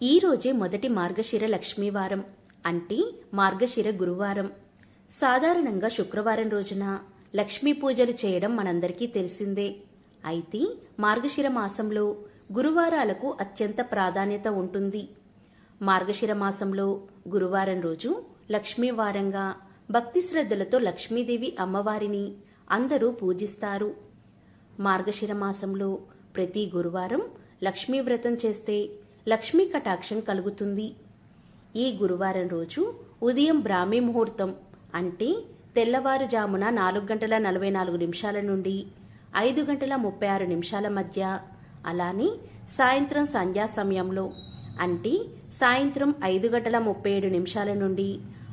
ఈ రోజే మొదటి మార్గశిర లక్ష్మీవారం అంటే మార్గశిర గురువారం. సాధారణంగా శుక్రవారం రోజున లక్ష్మీ పూజలు చేయడం మనందరికీ తెలిసిందే. అయితే మార్గశిర మాసంలో గురువారాలకు అత్యంత ప్రాధాన్యత ఉంటుంది. మార్గశిర మాసంలో గురువారం రోజు లక్ష్మీవారంగా భక్తి శ్రద్ధలతో లక్ష్మీదేవి అమ్మవారిని అందరూ పూజిస్తారు. మార్గశిర మాసంలో ప్రతి గురువారం లక్ష్మీ వ్రతం చేస్తే లక్ష్మీ కటాక్షం కలుగుతుంది. ఈ గురువారం రోజు ఉదయం బ్రాహ్మీ ముహూర్తం అంటే తెల్లవారుజామున నాలుగు గంటల నలభై నాలుగు నిమిషాల నుండి ఐదు గంటల ముప్పై ఆరు నిమిషాల మధ్య అలానే సాయంత్రం సంధ్యా సమయంలో అంటే సాయంత్రం ఐదు గంటల ముప్పై ఏడు నిమిషాల నుండి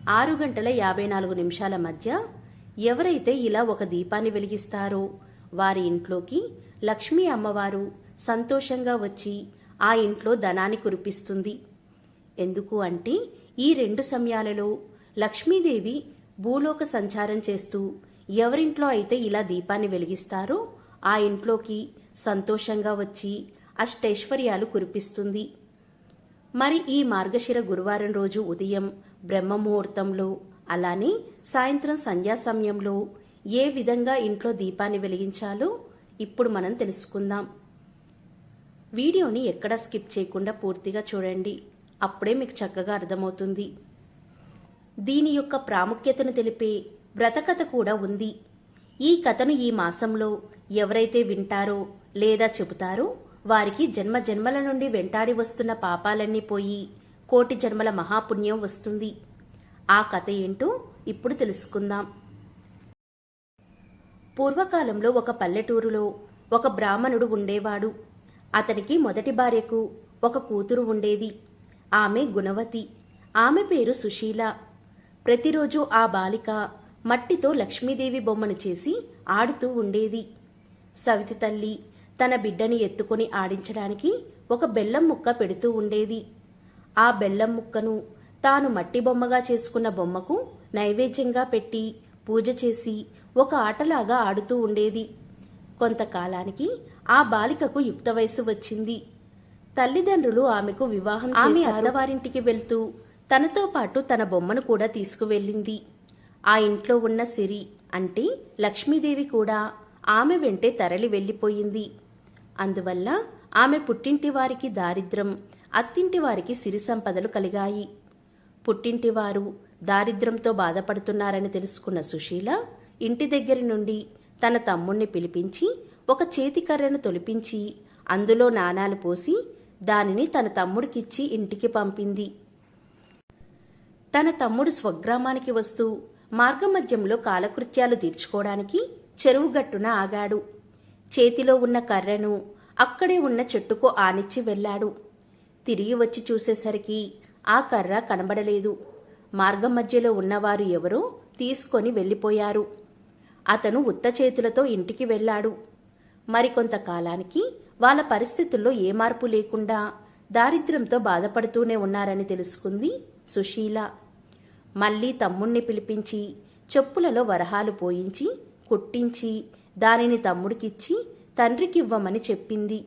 ఆరు గంటల యాభై నాలుగు నిమిషాల మధ్య ఎవరైతే ఇలా ఒక దీపాన్ని వెలిగిస్తారో వారి ఇంట్లోకి లక్ష్మీ అమ్మవారు సంతోషంగా వచ్చి ఆ ఇంట్లో ధనాన్ని కురిపిస్తుంది. ఎందుకు అంటే ఈ రెండు సమయాలలో లక్ష్మీదేవి భూలోక సంచారం చేస్తూ ఎవరింట్లో అయితే ఇలా దీపాన్ని వెలిగిస్తారో ఆ ఇంట్లోకి సంతోషంగా వచ్చి అష్టైశ్వర్యాలు కురిపిస్తుంది. మరి ఈ మార్గశిర గురువారం రోజు ఉదయం బ్రహ్మముహూర్తంలో అలానే సాయంత్రం సంధ్యా సమయంలో ఏ విధంగా ఇంట్లో దీపాన్ని వెలిగించాలో ఇప్పుడు మనం తెలుసుకుందాం. వీడియోని ఎక్కడా స్కిప్ చేయకుండా పూర్తిగా చూడండి. అప్పుడే మీకు చక్కగా అర్థమవుతుంది. దీని యొక్క ప్రాముఖ్యతను తెలిపే వ్రతకథ కూడా ఉంది. ఈ కథను ఈ మాసంలో ఎవరైతే వింటారో లేదా చెబుతారో వారికి జన్మ జన్మల నుండి వెంటాడి వస్తున్న పాపాలన్నీ పోయి కోటి జన్మల మహాపుణ్యం వస్తుంది. ఆ కథ ఏంటో ఇప్పుడు తెలుసుకుందాం. పూర్వకాలంలో ఒక పల్లెటూరులో ఒక బ్రాహ్మణుడు ఉండేవాడు. అతనికి మొదటి భార్యకు ఒక కూతురు ఉండేది. ఆమె గుణవతి. ఆమె పేరు సుశీల. ప్రతిరోజు ఆ బాలిక మట్టితో లక్ష్మీదేవి బొమ్మను చేసి ఆడుతూ ఉండేది. సవితి తల్లి తన బిడ్డని ఎత్తుకొని ఆడించడానికి ఒక బెల్లం ముక్క పెడుతూ ఉండేది. ఆ బెల్లం ముక్కను తాను మట్టి బొమ్మగా చేసుకున్న బొమ్మకు నైవేద్యంగా పెట్టి పూజ చేసి ఒక ఆటలాగా ఆడుతూ ఉండేది. కొంతకాలానికి ఆ బాలికకు యుక్త వయసు వచ్చింది. తల్లిదండ్రులు ఆమెకు వివాహం ఆమె అత్తవారింటికి వెళ్తూ తనతో పాటు తన బొమ్మను కూడా తీసుకువెళ్ళింది. ఆ ఇంట్లో ఉన్న సిరి అంటే లక్ష్మీదేవి కూడా ఆమె వెంటే తరలి వెళ్ళిపోయింది. అందువల్ల ఆమె పుట్టింటి వారికి దారిద్రం అత్తింటి వారికి సిరి సంపదలు కలిగాయి. పుట్టింటి వారు దారిద్రంతో బాధపడుతున్నారని తెలుసుకున్న సుశీల ఇంటి దగ్గరి నుండి తన తమ్ముణ్ణి పిలిపించి ఒక చేతికర్రను తొలిపించి అందులో నాణాలు పోసి దానిని తన తమ్ముడికిచ్చి ఇంటికి పంపింది. తన తమ్ముడు స్వగ్రామానికి వస్తూ మార్గమధ్యంలో కాలకృత్యాలు తీర్చుకోవడానికి చెరువు గట్టున ఆగాడు. చేతిలో ఉన్న కర్రను అక్కడే ఉన్న చెట్టుకు ఆనిచ్చి వెళ్ళాడు. తిరిగి వచ్చి చూసేసరికి ఆ కర్ర కనబడలేదు. మార్గం మధ్యలో ఉన్నవారు ఎవరో తీసుకొని వెళ్ళిపోయారు. అతను ఉత్త చేతులతో ఇంటికి వెళ్ళాడు. మరికొంతకాలానికి వాళ్ళ పరిస్థితుల్లో ఏ మార్పు లేకుండా దారిద్ర్యంతో బాధపడుతూనే ఉన్నారని తెలుసుకుంది సుశీల. మళ్ళీ తమ్ముణ్ణి పిలిపించి చెప్పులలో వరహాలు పోయించి కుట్టించి దానిని తమ్ముడికిచ్చి తండ్రికివ్వమని చెప్పింది.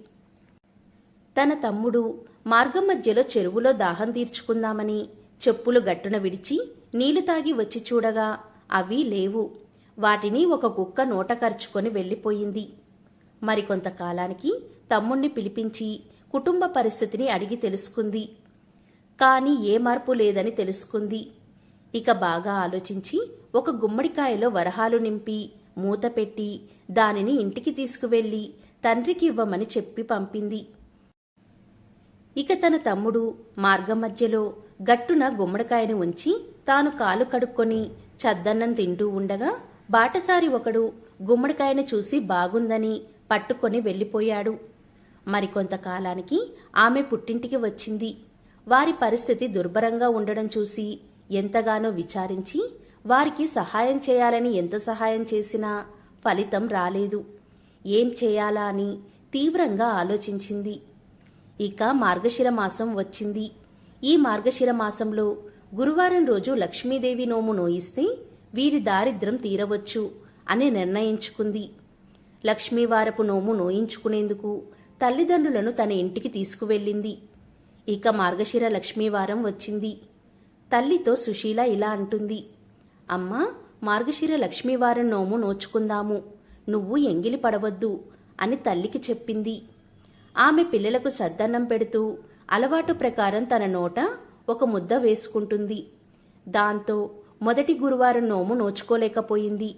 తన తమ్ముడు మార్గం మధ్యలో చెరువులో దాహం తీర్చుకుందామని చెప్పులు గట్టున విడిచి నీళ్ళు తాగి వచ్చి చూడగా అవి లేవు. వాటిని ఒక కుక్క నోట ఖర్చుకొని వెళ్ళిపోయింది. మరికొంతకాలానికి తమ్ముణ్ణి పిలిపించి కుటుంబ పరిస్థితిని అడిగి తెలుసుకుంది. కాని ఏ మార్పు లేదని తెలుసుకుంది. ఇక బాగా ఆలోచించి ఒక గుమ్మడికాయలో వరహాలు నింపి మూత పెట్టి దానిని ఇంటికి తీసుకువెళ్ళి తండ్రికి ఇవ్వమని చెప్పి పంపింది. ఇక తన తమ్ముడు మార్గం మధ్యలో గట్టున గుమ్మడికాయను ఉంచి తాను కాలు కడుక్కొని చద్దన్నం తింటూ ఉండగా బాటసారి ఒకడు గుమ్మడికాయను చూసి బాగుందని పట్టుకొని వెళ్ళిపోయాడు. మరికొంతకాలానికి ఆమె పుట్టింటికి వచ్చింది. వారి పరిస్థితి దుర్భరంగా ఉండడం చూసి ఎంతగానో విచారించి వారికి సహాయం చేయాలని ఎంత సహాయం చేసినా ఫలితం రాలేదు. ఏం చేయాలా అని తీవ్రంగా ఆలోచించింది. ఇక మార్గశిర మాసం వచ్చింది. ఈ మార్గశిర మాసంలో గురువారం రోజు లక్ష్మీదేవి నోము నోయిస్తే వీరి దారిద్ర్యం తీరవచ్చు అని నిర్ణయించుకుంది. లక్ష్మీవారపు నోము నోయించుకునేందుకు తల్లిదండ్రులను తన ఇంటికి తీసుకువెళ్ళింది. ఇక మార్గశిర లక్ష్మీవారం వచ్చింది. తల్లితో సుశీల ఇలా అంటుంది. అమ్మా మార్గశిర లక్ష్మీవారం నోము నోచుకుందాము. నువ్వు ఎంగిలి పడవద్దు అని తల్లికి చెప్పింది. ఆమె పిల్లలకు సద్దన్నం పెడుతూ అలవాటు ప్రకారం తన నోట ఒక ముద్ద వేసుకుంటుంది. దాంతో మొదటి గురువారం నోము నోచుకోలేకపోయింది.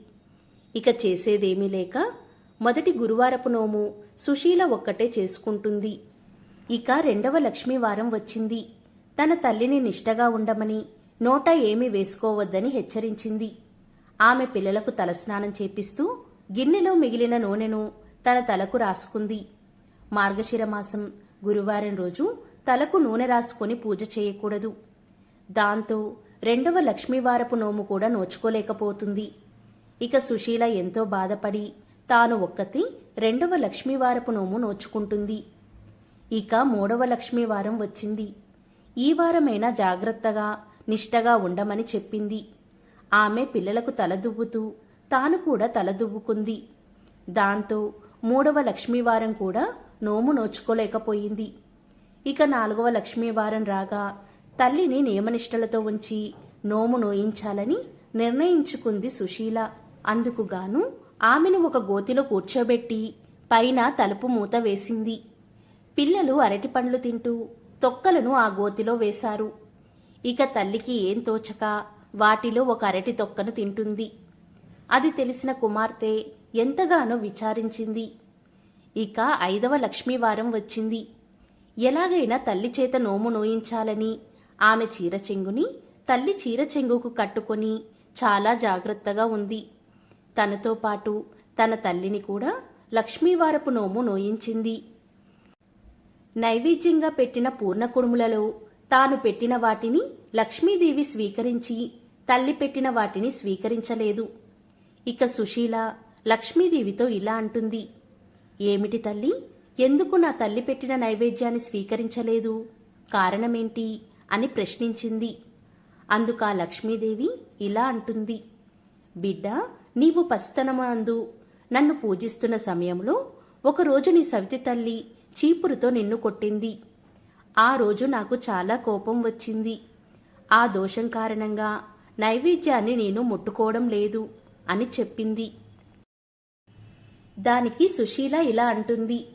ఇక చేసేదేమీ లేక మొదటి గురువారపు నోము సుశీల ఒక్కటే చేసుకుంటుంది. ఇక రెండవ లక్ష్మీవారం వచ్చింది. తన తల్లిని నిష్టగా ఉండమని నోట ఏమీ వేసుకోవద్దని హెచ్చరించింది. ఆమె పిల్లలకు తలస్నానం చేపిస్తూ గిన్నెలో మిగిలిన నూనెను తన తలకు రాసుకుంది. మార్గశిర మాసం గురువారం రోజు తలకు నూనె రాసుకొని పూజ చేయకూడదు. దాంతో రెండవ లక్ష్మీవారపు నోము కూడా నోచుకోలేకపోతుంది. ఇక సుశీల ఎంతో బాధపడి తాను ఒక్కతి రెండవ లక్ష్మీవారపు నోము నోచుకుంటుంది. ఇక మూడవ లక్ష్మీవారం వచ్చింది. ఈ వారమైనా జాగ్రత్తగా నిష్టగా ఉండమని చెప్పింది. ఆమె పిల్లలకు తలదువ్వుతూ తాను కూడా తలదువ్వుకుంది దాంతో మూడవ లక్ష్మీవారం కూడా నోము నోచుకోలేకపోయింది. ఇక నాలుగవ లక్ష్మీవారం రాగా తల్లిని నియమనిష్టలతో ఉంచి నోము నోయించాలని నిర్ణయించుకుంది సుశీల. అందుకుగాను ఆమెను ఒక గోతిలో కూర్చోబెట్టి పైన తలుపు మూత వేసింది. పిల్లలు అరటిపండ్లు తింటూ తొక్కలను ఆ గోతిలో వేశారు. ఇక తల్లికి ఏం తోచక వాటిలో ఒక అరటి తొక్కను తింటుంది. అది తెలిసిన కుమార్తె ఎంతగానో విచారించింది. ఇక ఐదవ లక్ష్మీవారం వచ్చింది. ఎలాగైనా తల్లి చేత నోము నోయించాలని ఆమె చీర చెంగుని తల్లి చీర చెంగుకు కట్టుకొని చాలా జాగ్రత్తగా ఉంది. తనతో పాటు తన తల్లిని కూడా లక్ష్మీవారపు నోము నోయించింది. నైవేద్యంగా పెట్టిన పూర్ణ కుడుములలో తాను పెట్టిన వాటిని లక్ష్మీదేవి స్వీకరించి తల్లి పెట్టిన వాటిని స్వీకరించలేదు. ఇక సుశీల లక్ష్మీదేవితో ఇలా అంటుంది. ఏమిటి తల్లి? ఎందుకు నా తల్లి పెట్టిన నైవేద్యాన్ని స్వీకరించలేదు? కారణమేంటి? అని ప్రశ్నించింది. అందుకా లక్ష్మీదేవి ఇలా అంటుంది. బిడ్డ నీవు పస్తనమందు. నన్ను పూజిస్తున్న సమయంలో ఒకరోజు నీ సవితి తల్లి చీపురుతో నిన్ను కొట్టింది. ఆ రోజు నాకు చాలా కోపం వచ్చింది. ఆ దోషం కారణంగా నైవేద్యాన్ని నేను ముట్టుకోవడం లేదు అని చెప్పింది. దానికి సుశీల ఇలా అంటుంది.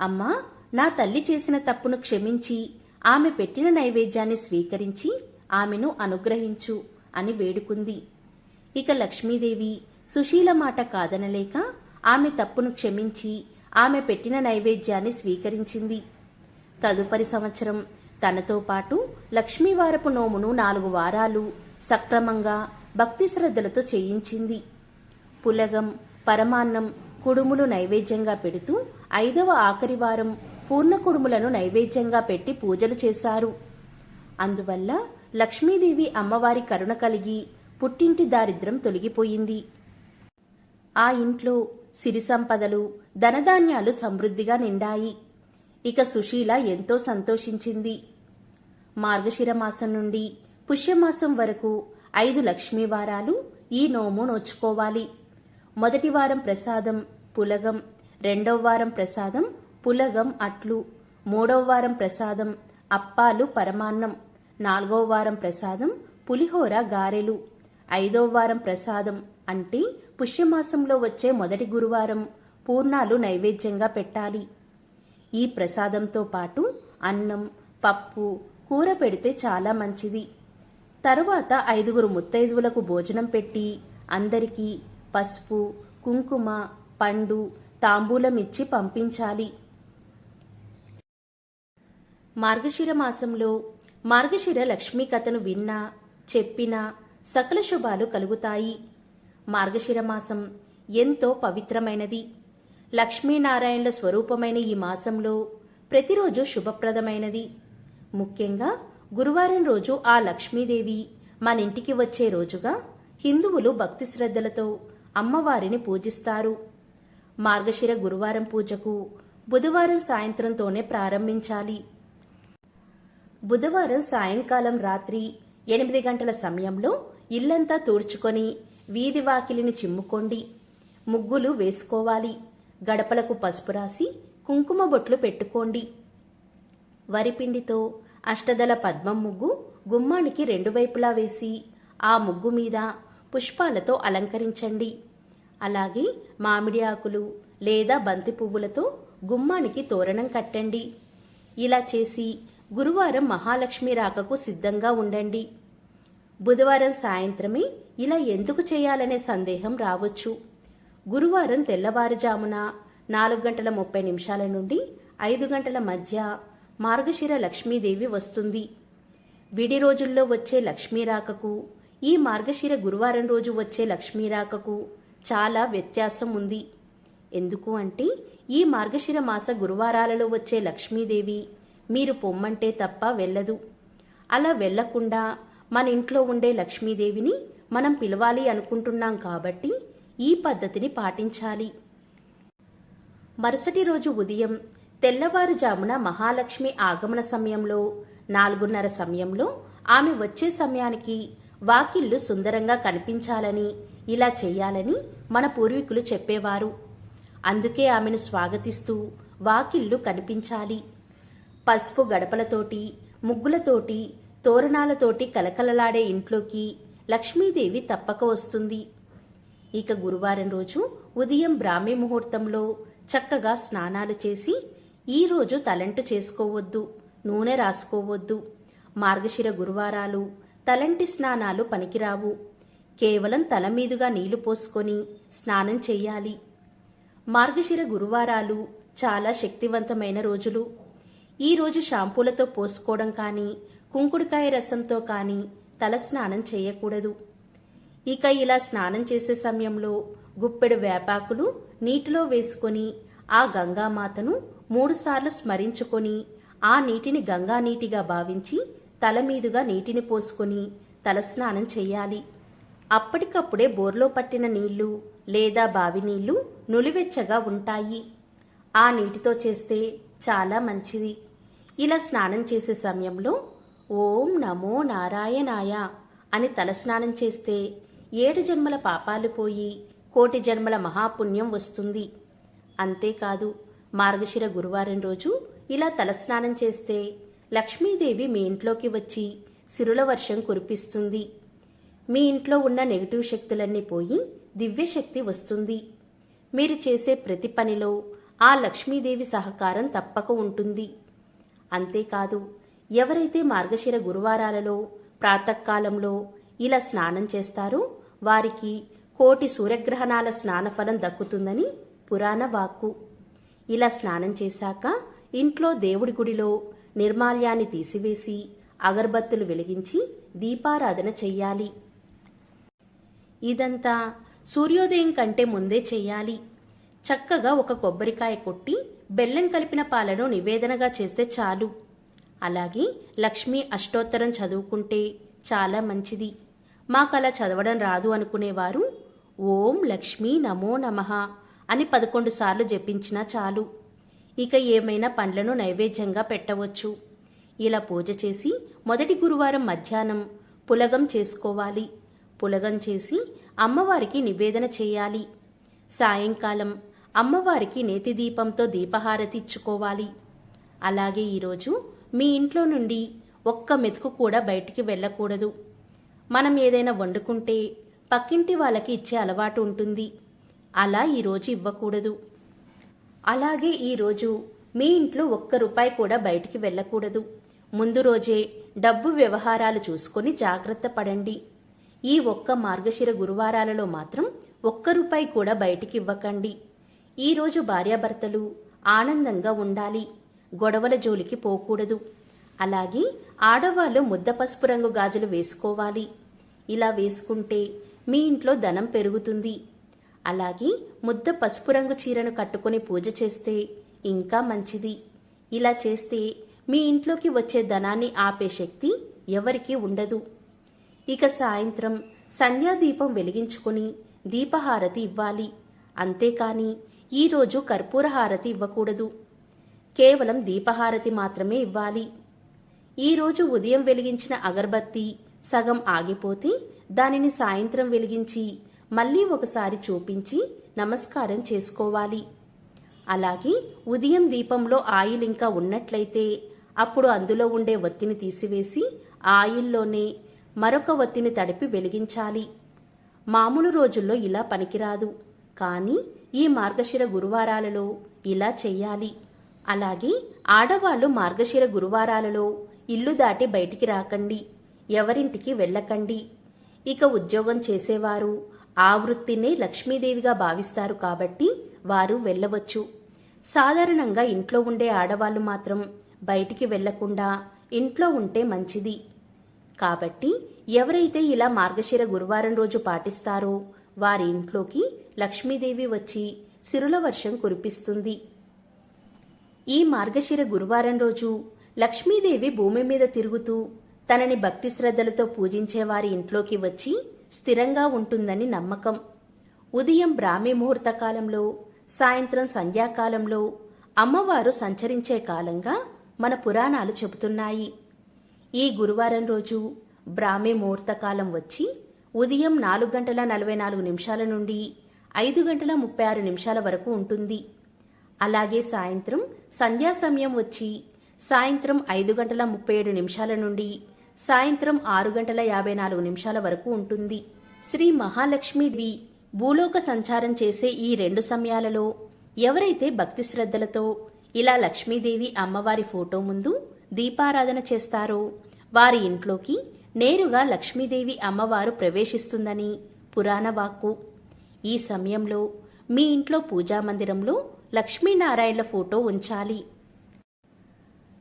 అమ్మా నా తల్లి చేసిన తప్పును క్షమించి ఆమె పెట్టిన నైవేద్యాన్ని స్వీకరించి ఆమెను అనుగ్రహించు అని వేడుకుంది. ఇక లక్ష్మీదేవి సుశీల మాట కాదనలేక ఆమె తప్పును క్షమించి ఆమె పెట్టిన నైవేద్యాన్ని స్వీకరించింది. తదుపరి సంవత్సరం తనతో పాటు లక్ష్మీవారపు నోమును నాలుగు వారాలు సక్రమంగా భక్తి శ్రద్ధలతో చేయించింది. పులగం పరమాన్నం కుడుములు నైవేద్యంగా పెడుతూ ఐదవ ఆఖరి వారం పూర్ణ కుడుములను నైవేద్యంగా పెట్టి పూజలు చేశారు. అందువల్ల లక్ష్మీదేవి అమ్మవారి కరుణ కలిగి పుట్టింటి దారిద్రం తొలగిపోయింది. ఆ ఇంట్లో సిరి సంపదలు ధనధాన్యాలు సమృద్ధిగా నిండాయి. ఇక సుశీల ఎంతో సంతోషించింది. మార్గశిర మాసం నుండి పుష్యమాసం వరకు ఐదు లక్ష్మీ వారాలు ఈ నోము నోచుకోవాలి. మొదటి వారం ప్రసాదం పులగం రెండవ వారం ప్రసాదం పులగం అట్లు మూడవ వారం ప్రసాదం అప్పాలు పరమాన్నం నాలుగవ వారం ప్రసాదం పులిహోర గారెలు ఐదవ వారం ప్రసాదం అంటే పుష్యమాసంలో వచ్చే మొదటి గురువారం పూర్ణాలు నైవేద్యంగా పెట్టాలి. ఈ ప్రసాదంతో పాటు అన్నం పప్పు కూర పెడితే చాలా మంచిది. తరువాత ఐదుగురు ముత్తైదువులకు భోజనం పెట్టి అందరికీ పసుపు కుంకుమ పండు తాంబూలమిచ్చి పంపించాలి. మార్గశిర మాసంలో మార్గశిర లక్ష్మీ కథను విన్నా చెప్పినా సకల శుభాలు కలుగుతాయి. మార్గశిర మాసం ఎంతో పవిత్రమైనది. లక్ష్మీనారాయణల స్వరూపమైన ఈ మాసంలో ప్రతిరోజు శుభప్రదమైనది. ముఖ్యంగా గురువారం రోజు ఆ లక్ష్మీదేవి మన ఇంటికి వచ్చే రోజుగా హిందువులు భక్తి శ్రద్ధలతో అమ్మవారిని పూజిస్తారు. మార్గశిర గురువారం పూజకు బుధవారం సాయంత్రంతోనే ప్రారంభించాలి. బుధవారం సాయంకాలం రాత్రి ఎనిమిది గంటల సమయంలో ఇల్లంతా తూర్చుకొని వీధి వాకిలిని చిమ్ముకోండి. ముగ్గులు వేసుకోవాలి. గడపలకు పసుపు రాసి కుంకుమ బొట్లు పెట్టుకోండి. వరిపిండితో అష్టదల పద్మం ముగ్గు గుమ్మానికి రెండు వైపులా వేసి ఆ ముగ్గు మీద పుష్పాలతో అలంకరించండి. అలాగే మామిడి ఆకులు లేదా బంతి పువ్వులతో గుమ్మానికి తోరణం కట్టండి. ఇలా చేసి గురువారం మహాలక్ష్మి రాకకు సిద్ధంగా ఉండండి. బుధవారం సాయంత్రమే ఇలా ఎందుకు చేయాలనే సందేహం రావచ్చు. గురువారం తెల్లవారుజామున నాలుగు గంటల ముప్పై నిమిషాల నుండి ఐదు గంటల మధ్య మార్గశిర లక్ష్మీదేవి వస్తుంది. విడి రోజుల్లో వచ్చే లక్ష్మీ రాకకు ఈ మార్గశిర గురువారం రోజు వచ్చే లక్ష్మీ రాకకు చాలా వ్యత్యాసం ఉంది. ఎందుకు అంటే ఈ మార్గశిర మాస గురువారాలలో వచ్చే లక్ష్మీదేవి మీరు పొమ్మంటే తప్ప వెళ్ళదు. అలా వెళ్ళకుండా మన ఇంట్లో ఉండే లక్ష్మీదేవిని మనం పిలవాలి అనుకుంటున్నాం కాబట్టి ఈ పద్ధతిని పాటించాలి. మరుసటి రోజు ఉదయం తెల్లవారుజామున మహాలక్ష్మి ఆగమన సమయంలో నాలుగున్నర సమయంలో ఆమె వచ్చే సమయానికి వాకిళ్ళు సుందరంగా కనిపించాలని ఇలా చేయాలని మన పూర్వీకులు చెప్పేవారు. అందుకే ఆమెను స్వాగతిస్తూ వాకిళ్ళు కనిపించాలి. పసుపు గడపలతోటి ముగ్గులతోటి తోరణాలతోటి కలకలలాడే ఇంట్లోకి లక్ష్మీదేవి తప్పక వస్తుంది. ఇక గురువారం రోజు ఉదయం బ్రాహ్మీ ముహూర్తంలో చక్కగా స్నానాలు చేసి ఈరోజు తలంటు చేసుకోవద్దు నూనె రాసుకోవద్దు. మార్గశిర గురువారాలు తలంటి స్నానాలు పనికిరావు. కేవలం తల మీదుగా నీళ్ళు పోసుకొని స్నానం చెయ్యాలి మార్గశిర గురువారాలు చాలా శక్తివంతమైన రోజులు. ఈరోజు షాంపూలతో పోసుకోవడం కానీ కుంకుడుకాయ రసంతో కానీ తల స్నానం చేయకూడదు. ఇక ఇలా స్నానం చేసే సమయంలో గుప్పెడు వేపాకులు నీటిలో వేసుకొని ఆ గంగామాతను మూడుసార్లు స్మరించుకొని ఆ నీటిని గంగా నీటిగా భావించి తల మీదుగా నీటిని పోసుకొని తలస్నానం చేయాలి. అప్పటికప్పుడే బోర్లో పట్టిన నీళ్ళు లేదా బావి నీళ్ళు నులివెచ్చగా ఉంటాయి. ఆ నీటితో చేస్తే చాలా మంచిది. ఇలా స్నానం చేసే సమయంలో ఓం నమో నారాయణాయ అని తలస్నానం చేస్తే ఏడు జన్మల పాపాలు పోయి కోటి జన్మల మహాపుణ్యం వస్తుంది. అంతేకాదు మార్గశిర గురువారం రోజు ఇలా తలస్నానం చేస్తే లక్ష్మీదేవి మీ ఇంట్లోకి వచ్చి సిరుల వర్షం కురిపిస్తుంది. మీ ఇంట్లో ఉన్న నెగిటివ్ శక్తులన్నీ పోయి దివ్యశక్తి వస్తుంది. మీరు చేసే ప్రతి పనిలో ఆ లక్ష్మీదేవి సహకారం తప్పక ఉంటుంది. అంతేకాదు ఎవరైతే మార్గశిర గురువారాలలో ప్రాతకాలంలో ఇలా స్నానం చేస్తారో వారికి కోటి సూర్యగ్రహణాల స్నానఫలం దక్కుతుందని పురాణ వాక్కు. ఇలా స్నానం చేశాక ఇంట్లో దేవుడి గుడిలో నిర్మాల్యాన్ని తీసివేసి అగరబత్తులు వెలిగించి దీపారాధన చెయ్యాలి. ఇదంతా సూర్యోదయం కంటే ముందే చెయ్యాలి. చక్కగా ఒక కొబ్బరికాయ కొట్టి బెల్లం కలిపిన పాలను నివేదనగా చేస్తే చాలు. అలాగే లక్ష్మీ అష్టోత్తరం చదువుకుంటే చాలా మంచిది. మాకు అలా చదవడం రాదు అనుకునేవారు. ఓం లక్ష్మీ నమో నమః అని పదకొండు సార్లు జపించినా చాలు. ఇక ఏమైనా పండ్లను నైవేద్యంగా పెట్టవచ్చు. ఇలా పూజ చేసి మొదటి గురువారం మధ్యాహ్నం పులగం చేసుకోవాలి. పులగం చేసి అమ్మవారికి నివేదన చేయాలి. సాయంకాలం అమ్మవారికి నేతి దీపంతో దీపహారతి ఇచ్చుకోవాలి అలాగే ఈరోజు మీ ఇంట్లో నుండి ఒక్క మెతుకు కూడా బయటికి వెళ్ళకూడదు. మనం ఏదైనా వండుకుంటే పక్కింటి వాళ్ళకి ఇచ్చే అలవాటు ఉంటుంది. అలా ఈరోజు ఇవ్వకూడదు. అలాగే ఈరోజు మీ ఇంట్లో ఒక్క రూపాయి కూడా బయటికి వెళ్ళకూడదు. ముందు రోజే డబ్బు వ్యవహారాలు చూసుకొని జాగ్రత్త పడండి. ఈ ఒక్క మార్గశిర గురువారాలలో మాత్రం ఒక్క రూపాయి కూడా బయటికి ఇవ్వకండి. ఈరోజు భార్యాభర్తలు ఆనందంగా ఉండాలి. గొడవల జోలికి పోకూడదు. అలాగే ఆడవాళ్ళు ముద్ద పసుపు రంగు గాజులు వేసుకోవాలి. ఇలా వేసుకుంటే మీ ఇంట్లో ధనం పెరుగుతుంది. అలాగే ముద్ద పసుపు రంగు చీరను కట్టుకొని పూజ చేస్తే ఇంకా మంచిది. ఇలా చేస్తే మీ ఇంట్లోకి వచ్చే ధనాన్ని ఆపే శక్తి ఎవరికీ ఉండదు. ఇక సాయంత్రం సంధ్యాదీపం వెలిగించుకుని దీపహారతి ఇవ్వాలి. అంతేకాని ఈరోజు కర్పూర హారతి ఇవ్వకూడదు. కేవలం దీపహారతి మాత్రమే ఇవ్వాలి. ఈరోజు ఉదయం వెలిగించిన అగరబత్తి సగం ఆగిపోతే దానిని సాయంత్రం వెలిగించి మళ్ళీ ఒకసారి చూపించి నమస్కారం చేసుకోవాలి. అలాగే ఉదయం దీపంలో ఆయిల్ ఇంకా ఉన్నట్లయితే అప్పుడు అందులో ఉండే ఒత్తిని తీసివేసి ఆయిల్లోనే మరొక ఒత్తిని తడిపి వెలిగించాలి. మామూలు రోజుల్లో ఇలా పనికిరాదు. కానీ ఈ మార్గశిర గురువారాలలో ఇలా చెయ్యాలి. అలాగే ఆడవాళ్ళు మార్గశిర గురువారాలలో ఇల్లు దాటి బయటికి రాకండి. ఎవరింటికి వెళ్ళకండి. ఇక ఉద్యోగం చేసేవారు ఆ వృత్తినే లక్ష్మీదేవిగా భావిస్తారు కాబట్టి వారు వెళ్ళవచ్చు. సాధారణంగా ఇంట్లో ఉండే ఆడవాళ్ళు మాత్రం బయటికి వెళ్ళకుండా ఇంట్లో ఉంటే మంచిది. కాబట్టి ఎవరైతే ఇలా మార్గశిర గురువారం రోజు పాటిస్తారో వారి ఇంట్లోకి లక్ష్మీదేవి వచ్చి సిరుల వర్షం కురిపిస్తుంది. ఈ మార్గశిర గురువారం రోజు లక్ష్మీదేవి భూమి మీద తిరుగుతూ తనని భక్తి శ్రద్ధలతో పూజించే వారి ఇంట్లోకి వచ్చి స్థిరంగా ఉంటుందని నమ్మకం. ఉదయం బ్రాహ్మీ ముహూర్త కాలంలో సాయంత్రం సంధ్యాకాలంలో అమ్మవారు సంచరించే కాలంగా మన పురాణాలు చెబుతున్నాయి. ఈ గురువారం రోజు బ్రాహ్మీ ముహూర్తకాలం వచ్చి ఉదయం నాలుగు గంటల నలభై నాలుగు నిమిషాల నుండి ఐదు గంటల ముప్పై ఆరు నిమిషాల వరకు ఉంటుంది. అలాగే సాయంత్రం సంధ్యా సమయం వచ్చి సాయంత్రం ఐదు గంటల ముప్పై ఏడు నిమిషాల నుండి సాయంత్రం ఆరు గంటల యాభై నాలుగు నిమిషాల వరకు ఉంటుంది. శ్రీ మహాలక్ష్మీదేవి భూలోక సంచారం చేసే ఈ రెండు సమయాలలో ఎవరైతే భక్తి శ్రద్ధలతో ఇలా లక్ష్మీదేవి అమ్మవారి ఫోటో ముందు దీపారాధన చేస్తారో వారి ఇంట్లోకి నేరుగా లక్ష్మీదేవి అమ్మవారు ప్రవేశిస్తుందని పురాణ వాక్కు. ఈ సమయంలో మీ ఇంట్లో పూజా మందిరంలో లక్ష్మీనారాయణల ఫోటో ఉంచాలి.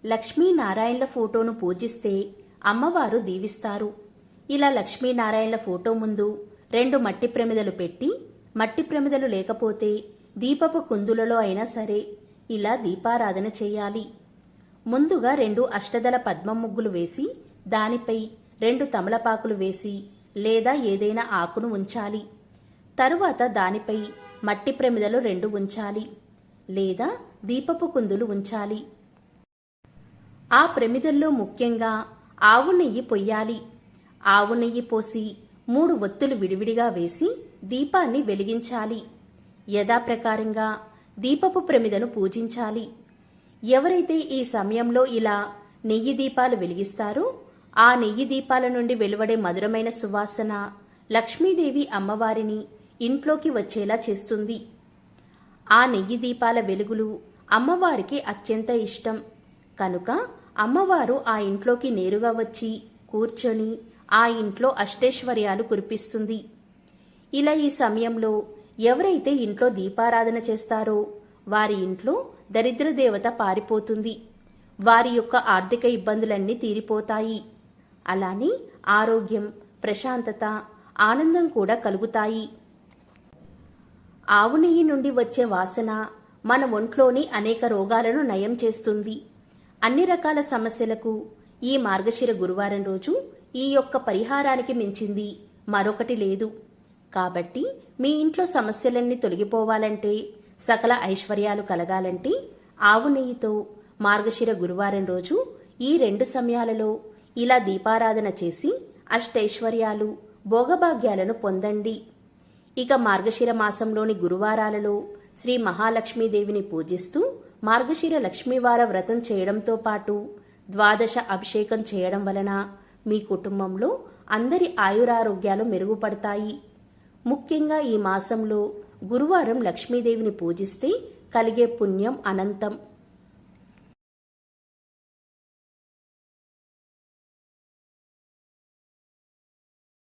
లక్ష్మీనారాయణల ఫోటోను పూజిస్తే అమ్మవారు దీవిస్తారు. ఇలా లక్ష్మీనారాయణల ఫోటో ముందు రెండు మట్టి ప్రమిదలు పెట్టి మట్టి ప్రమిదలు లేకపోతే దీపపు కుందులలో అయినా సరే ఇలా దీపారాధన చేయాలి. ముందుగా రెండు అష్టదల పద్మం ముగ్గులు వేసి దానిపై రెండు తమలపాకులు వేసి లేదా ఏదైనా ఆకును ఉంచాలి. తరువాత దానిపై మట్టి ప్రమిదలు రెండు ఉంచాలి లేదా దీపపు కుందులు ఉంచాలి. ఆ ప్రమిదల్లో ముఖ్యంగా ఆవు నెయ్యి పొయ్యాలి. ఆవు నెయ్యి పోసి మూడు ఒత్తులు విడివిడిగా వేసి దీపాన్ని వెలిగించాలి. యథాప్రకారంగా దీపపు ప్రమిదను పూజించాలి. ఎవరైతే ఈ సమయంలో ఇలా నెయ్యి దీపాలు వెలిగిస్తారో ఆ నెయ్యి దీపాల నుండి వెలువడే మధురమైన సువాసన లక్ష్మీదేవి అమ్మవారిని ఇంట్లోకి వచ్చేలా చేస్తుంది. ఆ నెయ్యి దీపాల వెలుగులు అమ్మవారికి అత్యంత ఇష్టం. కనుక అమ్మవారు ఆ ఇంట్లోకి నేరుగా వచ్చి కూర్చొని ఆ ఇంట్లో అష్టైశ్వర్యాలు కురిపిస్తుంది. ఇలా ఈ సమయంలో ఎవరైతే ఇంట్లో దీపారాధన చేస్తారో వారి ఇంట్లో దరిద్ర దేవత పారిపోతుంది. వారి యొక్క ఆర్థిక ఇబ్బందులన్నీ తీరిపోతాయి. అలానే ఆరోగ్యం ప్రశాంతత ఆనందం కూడా కలుగుతాయి. ఆవు నెయ్యి నుండి వచ్చే వాసన మన ఒంట్లోని అనేక రోగాలను నయం చేస్తుంది. అన్ని రకాల సమస్యలకు ఈ మార్గశిర గురువారం రోజు ఈ యొక్క పరిహారానికి మించింది మరొకటి లేదు. కాబట్టి మీ ఇంట్లో సమస్యలన్నీ తొలగిపోవాలంటే సకల ఐశ్వర్యాలు కలగాలంటే ఆవు నెయ్యితో మార్గశిర గురువారం రోజు ఈ రెండు సమయాలలో ఇలా దీపారాధన చేసి అష్టైశ్వర్యాలు భోగభాగ్యాలను పొందండి. ఇక మార్గశిర మాసంలోని గురువారాలలో శ్రీ మహాలక్ష్మీదేవిని పూజిస్తూ మార్గశిర లక్ష్మీవార వ్రతం చేయడంతో పాటు ద్వాదశ అభిషేకం చేయడం వలన మీ కుటుంబంలో అందరి ఆయురారోగ్యాలు మెరుగుపడతాయి. ముఖ్యంగా ఈ మాసంలో గురువారం లక్ష్మీదేవిని పూజిస్తే కలిగే పుణ్యం అనంతం.